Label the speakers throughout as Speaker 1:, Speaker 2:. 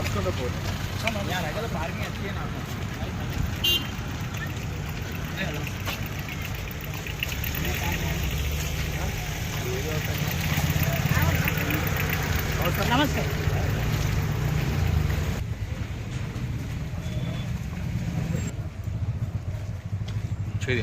Speaker 1: ಹಚ್ಕೊಂಡು
Speaker 2: ಹೋಗಿ ಬಾರ್ಗಿ ಹಚ್ಚಿಗೆ ನಾವು ನಮಸ್ತೆ ಸರಿ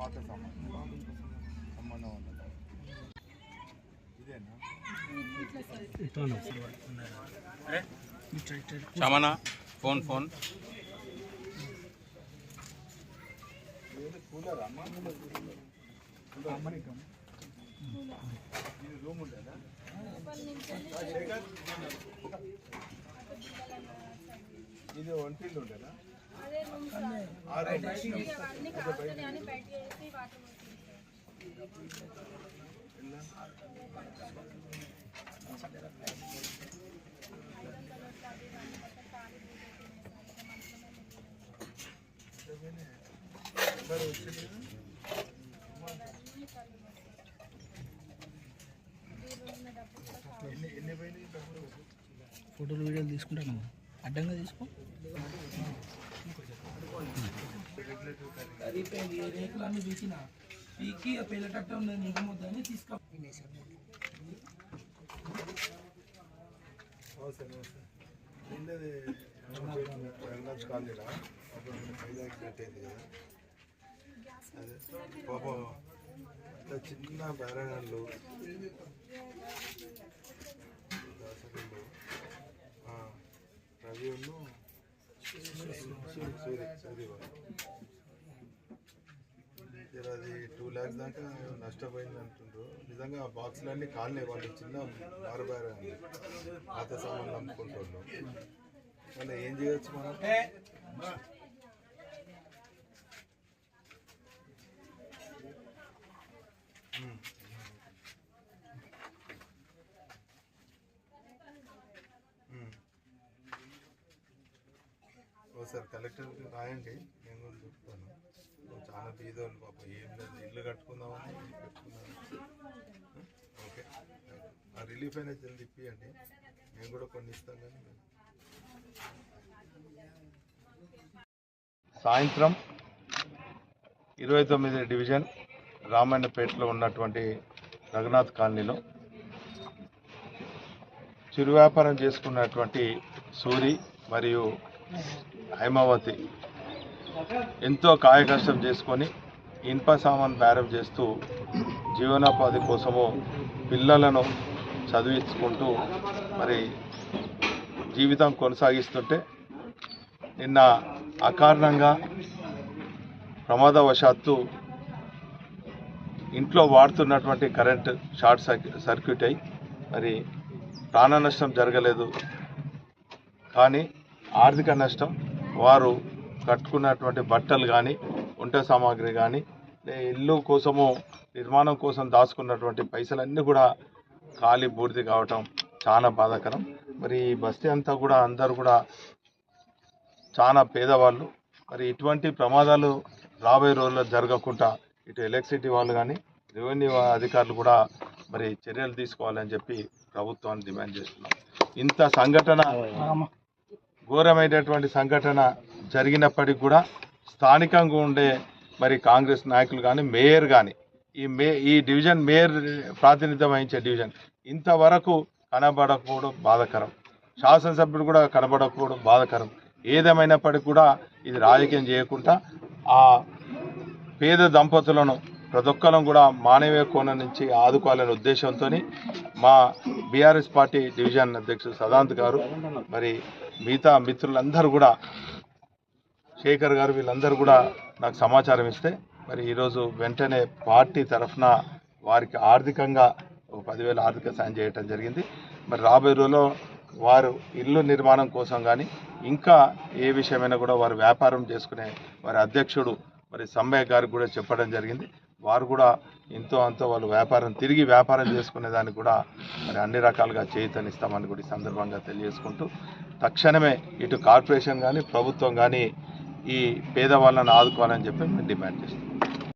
Speaker 3: పాత సంబంధం సంబంధం ఉన్నది ఇదేనా
Speaker 2: శ్యామన ఫోన్ ఫోన్.
Speaker 3: రూమ్ శేఖర్ ఇది ఒంటిల్లు ఉండేనా
Speaker 1: ఫోటోలు వీడియోలు తీసుకుంటాను అడ్డంగా తీసుకో.
Speaker 4: సరిపోయింది ఏ రేకులన్నీ పీకిన పీకి ఆ పెళ్ళటట్టు ఉన్నది నింపమొద్దని తీసుకో
Speaker 3: అదే పాపం చిన్న బెరగాళ్ళు రవి అది టూ ల్యాక్స్ దాకా నష్టపోయింది అంటుండ్రు. నిజంగా ఆ బాక్సులన్నీ కాలనీ వాళ్ళు చిన్న మారుబారు పాత సామాన్లు అమ్ముకుంటున్నాం మళ్ళీ ఏం చేయొచ్చు మనం? సార్ కలెక్టర్కి రాయండి నేను కూడా చెప్తాను. చాలా బీదోళ్ళు పాప ఏం లేదు ఇల్లు కట్టుకుందామని పెట్టుకున్నాను ఓకే. ఆ రిలీఫ్ అయినా జల్ది ఇప్పియండి. మేము కూడా కొన్ని ఇస్తాం కానీ సాయంత్రం ఇరవై తొమ్మిది డివిజన్ రామాయణపేటలో ఉన్నటువంటి రఘునాథ్ కాలనీలో చిరు వ్యాపారం చేసుకున్నటువంటి సూరి మరియు హైమావతి ఎంతో కాయకష్టం చేసుకొని ఇనుప సామాన్ బేరం చేస్తూ జీవనోపాధి కోసము పిల్లలను చదివించుకుంటూ మరి జీవితం కొనసాగిస్తుంటే నిన్న అకారణంగా ప్రమాదవశాత్తు ఇంట్లో వాడుతున్నటువంటి కరెంట్ షార్ట్ సర్క్యూ- సర్క్యూట్ అయి మరి ప్రాణ నష్టం జరగలేదు. కానీ ఆర్థిక నష్టం వారు కట్టుకున్నటువంటి బట్టలు కానీ వంట సామాగ్రి కానీ ఇల్లు కోసము నిర్మాణం కోసం దాచుకున్నటువంటి పైసలన్నీ కూడా ఖాళీ బూడిద కావటం చాలా బాధాకరం. మరి ఈ బస్తీ అంతా కూడా అందరు కూడా చాలా పేదవాళ్ళు. మరి ఇటువంటి ప్రమాదాలు రాబోయే రోజుల్లో జరగకుండా ఇటు ఎలక్ట్రిసిటీ వాళ్ళు కానీ రెవెన్యూ అధికారులు కూడా మరి చర్యలు తీసుకోవాలని చెప్పి ప్రభుత్వాన్ని డిమాండ్ చేస్తున్నాం. ఇంత సంఘటన ఘోరమైనటువంటి సంఘటన జరిగినప్పటికీ కూడా స్థానికంగా ఉండే మరి కాంగ్రెస్ నాయకులు కానీ మేయర్ కానీ ఈ మే ఈ డివిజన్ మేయర్ ప్రాతినిధ్యం వహించే డివిజన్ ఇంతవరకు కనబడకపోవడం బాధాకరం. శాసనసభ్యుడు కూడా కనబడకపోవడం బాధాకరం. ఏదేమైనప్పటికీ కూడా ఇది రాజకీయం చేయకుండా ఆ పేద దంపతులను ప్రతి ఒక్కరం కూడా మానవీయ కోణం నుంచి ఆదుకోవాలనే ఉద్దేశంతో మా బీఆర్ఎస్ పార్టీ డివిజన్ అధ్యక్షుడు సదాంత్ గారు మరి మిగతా మిత్రులందరూ కూడా శేఖర్ గారు వీళ్ళందరూ కూడా నాకు సమాచారం ఇస్తే మరి ఈరోజు వెంటనే పార్టీ తరఫున వారికి ఆర్థికంగా ఒక పదివేల ఆర్థిక సాయం చేయటం జరిగింది. మరి రాబోయే రోజుల్లో వారు ఇల్లు నిర్మాణం కోసం కానీ ఇంకా ఏ విషయమైనా కూడా వారు వ్యాపారం చేసుకునే వారి అధ్యక్షుడు మరి సమ్మయ్య గారికి కూడా చెప్పడం జరిగింది. వారు కూడా ఎంతో అంతో వాళ్ళు వ్యాపారం తిరిగి వ్యాపారం చేసుకునే దానికి కూడా మరి అన్ని రకాలుగా చేయుతనిస్తామని కూడా ఈ సందర్భంగా తెలియజేసుకుంటూ తక్షణమే ఇటు కార్పొరేషన్ కానీ ప్రభుత్వం కానీ ఈ పేదవాళ్ళని ఆదుకోవాలని చెప్పి మేము డిమాండ్ చేస్తాం